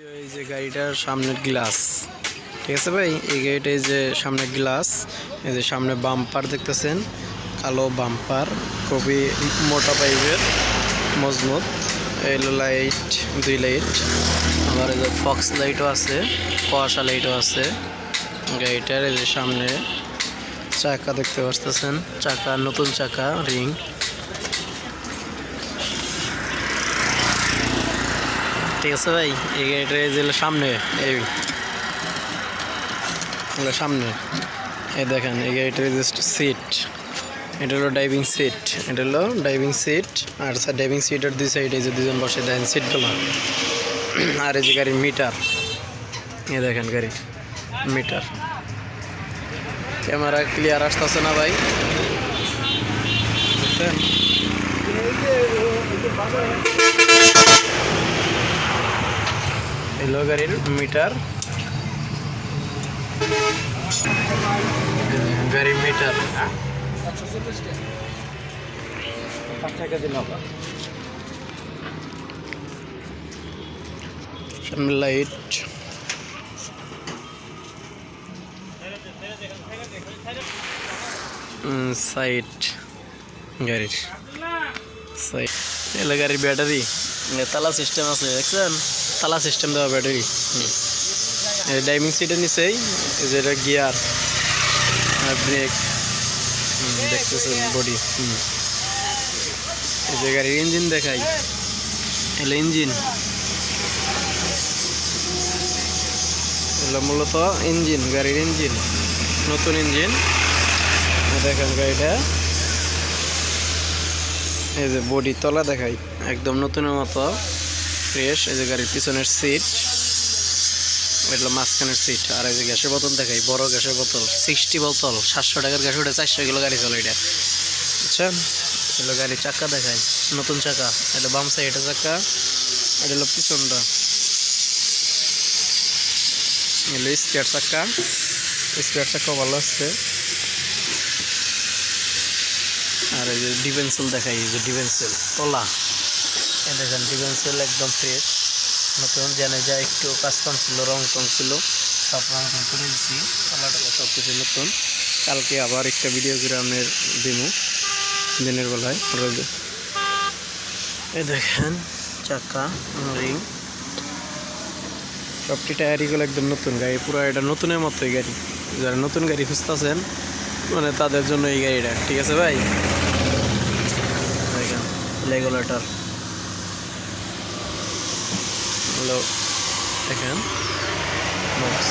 এই যে গাড়িটার সামনের গ্লাস। ঠিক আছে ভাই? এই গাড়িটা এই যে সামনের গ্লাস, এই যে সামনে বাম্পার দেখতেছেন, কালো বাম্পার, খুবই মোটা পাইপের, মজবুত। এলো লাইট, দুই লাইট। আবার এই যে ফক্স লাইটও আছে, কুয়াশা লাইটও আছে। গাড়িটার এই যে সামনে চাকা দেখতে পাচ্ছেন চাকা, নতুন চাকা, রিং। ঠিক আছে ভাই? এই গাড়িটা এই যে হলো সামনে, এই সামনে। এই দেখেন, এই গাড়িটার জাস্ট সিট এটা হলো ড্রাইভিং সিট এটা হলো ড্রাইভিং সিট আর ড্রাইভিং সিটের দুই সাইডে যে দুজন বসে, দেখেন সিটগুলো আর এই যে গাড়ির মিটার এই দেখেন গাড়ি মিটার ক্যামেরা ক্লিয়ার আসতেছে না ভাই? বুঝছেন? এলো গাড়ির মিটার। গাড়ির মিটার। লাইট। সাইড গাড়ির। সাইড এলো গাড়ির ব্যাটারি। তালা সিস্টেম আছে, দেখছেন? তালা সিস্টেম দেওয়া ব্যাটারি। ড্রাইভিং সিটের নিচেই, এই যে এটা গিয়ার আর ব্রেক। দেখতেছেন বডি এই যে গাড়ির ইঞ্জিন দেখাই। এলো ইঞ্জিন এলো মূলত ইঞ্জিন গাড়ির ইঞ্জিন নতুন ইঞ্জিন দেখেন গাড়িটা। এই যে বডি তলা দেখাই, একদম নতুনের মতো। ফ্রেশ, এই যে গাড়ির পিছনের সিট এটা মাঝখানের সিট আর এই যে গ্যাসের বোতল দেখাই, বড় গ্যাসের বোতল সিক্সটি বোতল, সাতশো টাকার গ্যাস ওটা চারশো কিলো গাড়ি চলে এটা। বুঝছেন? এগুলো গাড়ির চাকা দেখাই, নতুন চাকা, এটা বাম সাইড চাকা, এটা হলো পিছনটা। এগুলো স্পেয়ার চাকা স্পেয়ার চাকা ভালো আছে। আর এই যে ডিভেন্সেল দেখাই, এই যে ডিভেন্সেল তলা। দেখেন ডিভেন্সেল একদম ফ্রেশ নতুন জানে যা একটু কাজ কাম ছিল রং টং ছিল। সব রং টং করে দিচ্ছি টলা সব কিছু নতুন। কালকে আবার একটা ভিডিও করে দিমু। দিনের বেলায় এই দেখেন, চাকা রিং সবটি টায়ারিগুলো একদম নতুন গাড়ি, পুরো এটা নতুনের মতোই গাড়ি। যারা নতুন গাড়ি খুঁজতেছেন মানে তাদের জন্য এই গাড়িটা, ঠিক আছে ভাই? দেখেন রেগুলেটর হলো দেখেন বক্স